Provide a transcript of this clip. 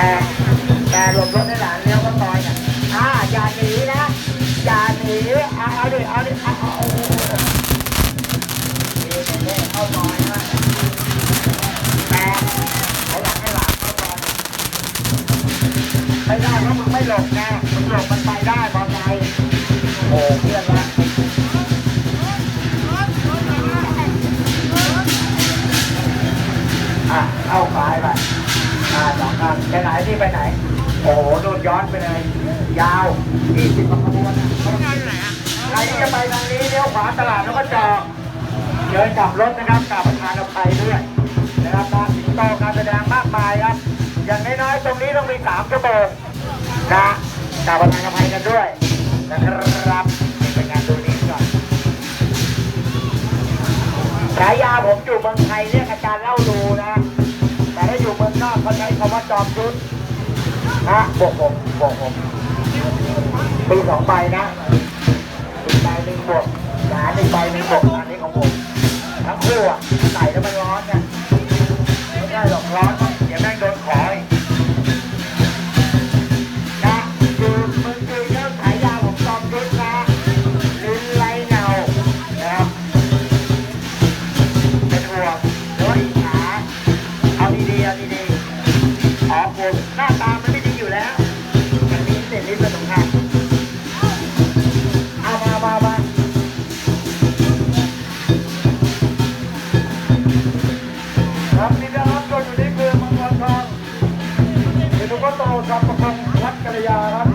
แต่แต่หลบรถให้หลานเลี้ยวก็ซอยน่ะอ่าอย่าหนีนะอย่าหนีเอาเอาดิเอาดิเอาเอาเอานี่นี่เข้าซอยนะแต่เขาอยากให้หลานเข้าซอยไม่ได้เพราะมึงไม่หลบไงมึงหลบมันไปได้มอไซค์โอ้เพื่อนละอะเข้าซ้ายไป อ่าสองคันไปไหนที่ไปไหน โอ้โหนู่นย้อนไปเลย ยาว20กว่าขบวนนะใครที่จะไปทางนี้เลี้ยวขวาตลาดแล้วก็จอดเดินกลับรถนะครับกลับประธานอภัยด้วยนะครับการสิงโตการแสดงมากมายครับ อย่างน้อยๆตรงนี้ต้องมีสามชั่วโมงนะกลับประธานอภัยกันด้วยนะครับเป็นงานดูนี้ก่อนฉายาผมอยู่เมืองไทยเรียกอาจารย์เล่าดูนะ ถ้าเขาใช้คำว่าจอมยุทธนะบวกผมบวกผมปีสองใบนะอีใบหนึ่งบวกหาหนึ่งใบหนึ่งบวกอันนี้ของผมทั้งคู่อะใส่แล้วมันร้อนเนี่ยไม่ได้หรอกร้อน ครับประคองวัดกัลยาครับ